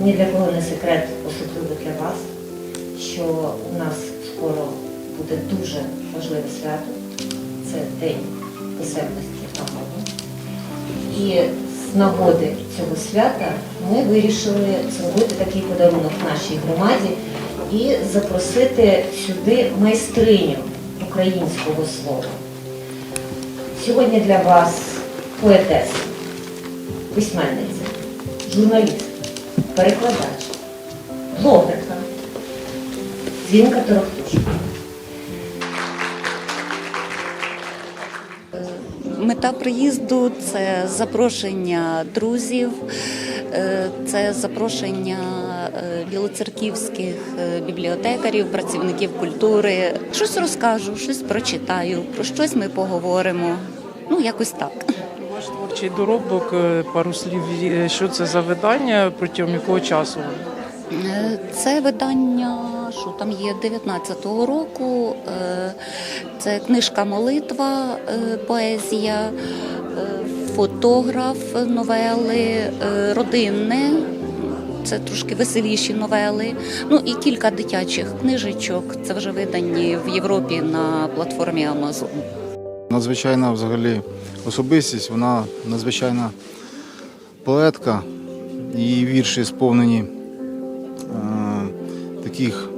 ні для кого не секрет, особливо для вас, що у нас скоро буде дуже важливе свято. Це День писемності народу. І з нагоди цього свята ми вирішили зробити такий подарунок нашій громаді і запросити сюди майстриню українського слова. Сьогодні для вас поетеса, письменниця, журналіст перекладач, блогерка, Дзвінка Торохтушка. Мета приїзду це запрошення друзів, е, це запрошення е, білоцерківських е, бібліотекарів, працівників культури. Щось розкажу, щось прочитаю, про щось ми поговоримо. Ну, якось так. Ваш творчий доробок, е, пару слів, е, що це за видання, протягом якого часу? Е, Це видання, що там є 19-го року. Це книжка Молитва, поезія, фотограф, новели, родинне. Це трошки веселіші новели. Ну і кілька дитячих книжечок. Це вже видані в Європі на платформі Amazon. Надзвичайна взагалі особистість, вона надзвичайна поетка. Її вірші сповнені е, таких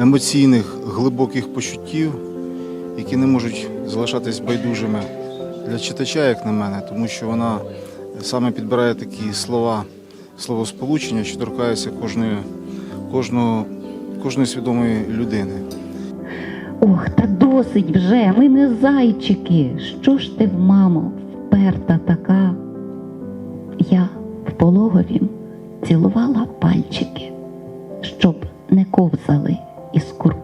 емоційних, глибоких почуттів, які не можуть залишатись байдужими для читача, як на мене, тому що вона саме підбирає такі слова, словосполучення, що торкаються кожної, кожного, кожної свідомої людини. Ох, та досить вже, ми не зайчики. Що ж ти, мамо, вперта така? Я в пологовім цілувала пальчики, щоб не ковзали із курка.